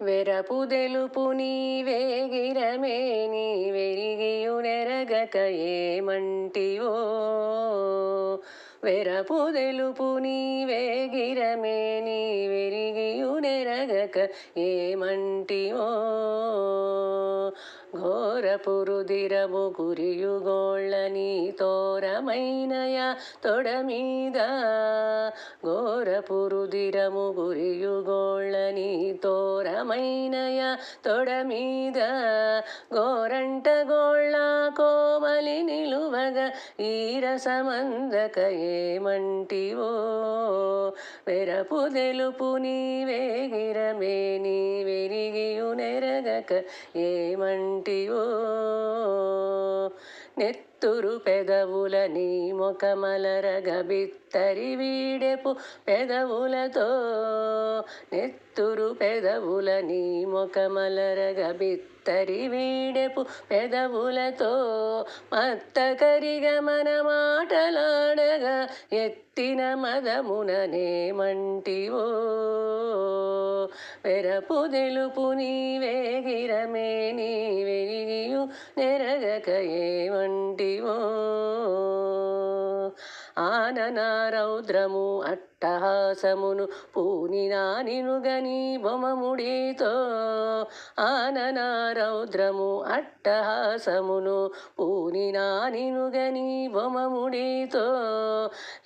వెరపుదెలుపు నీవేగిరమే నీ వెరిగియు నెరగక ఏమంటివో వెరపుదెలుపు నీవేగిరమే నీ వెరిగియు నెరగక ఏమంటివో ఘోరపురుదిరము గురియుగోళ్ళని తోరమైనయ తొడమీద. ఘోరపురుదిరము గురియుగోళ్ళని తోరమైనయ తొడమీద. గోరంట గోళ్ళ కోమలి నిలువగ ఈరసమందక ఏమంటివో? వెరపు తెలుపు నీవే గిరమే నీ వెరిగియు ఏమంటివో నెత్తి నెత్తురు పెదవుల నీ ముఖమలరగ బిత్తరి వీడెపు పెదవులతో. నెత్తురు పెదవుల నీ ముఖమలరగ బిత్తరి వీడెపు పెదవులతో. మత్తకరిగ మన మాటలాడగా ఎత్తిన మదముననేమంటివో వెరపు తెలుపు నీవేగిరమే నీ వెరిగియు నెరగక ఏమంటివో ఆననారౌద్రము అట్టహాసమును పూనినా నినుగని బొమముడితో. ఆననారౌద్రము అట్టహాసమును పూనినా నినుగని బొమముడితో.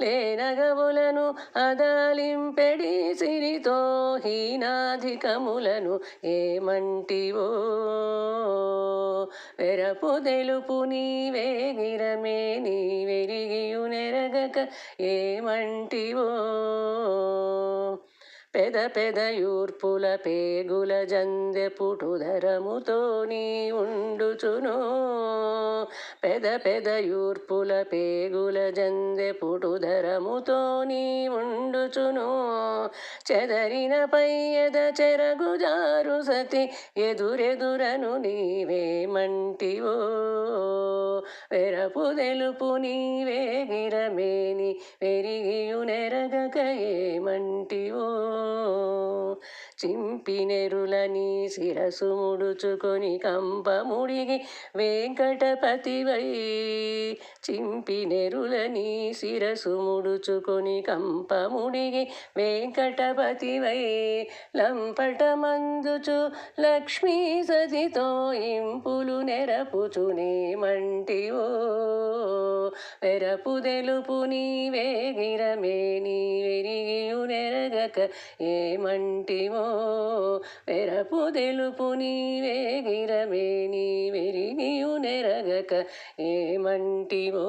లేనగవులను అదాలింపెడి సిరితో హీనాధికములను ఏమంటివో. వెరపు తెలుపు నీవేగిరమే నీ వెరిగియు నెరగక ఏమంటివో? పెద పెద యూర్పుల పేగుల జందెపుటుధరముతో నీ ఉండుచును. పెద పెద యూర్పుల పేగుల జందెపుటుధరముతో నీ ఉండుచును. చెదరిన పయ్యద చెరగు జారు సతి ఎదురెదుర వెరపు నీవే నీవేగిరమేని వెరిగియు నెరగక ఏమంటివో చింపి నెరులని శిరసు ముడుచుకొని కంపముడిగి వెంకటపతివై. చింపి నెరులని శిరసు ముడుచుకొని కంపముడిగి వెంకటపతివై. లంపట మందుచు లక్ష్మీ సతితో ఇంపులు నెరపుచునేమంటివో ఎరపు తెలుపు నీవే గిరమే నీ వెరిగియు నెరగక ఏమంటివో ఎరపు తెలుపు నీవే గిరమే నీ వెరిగియు నెరగక ఏమంటివో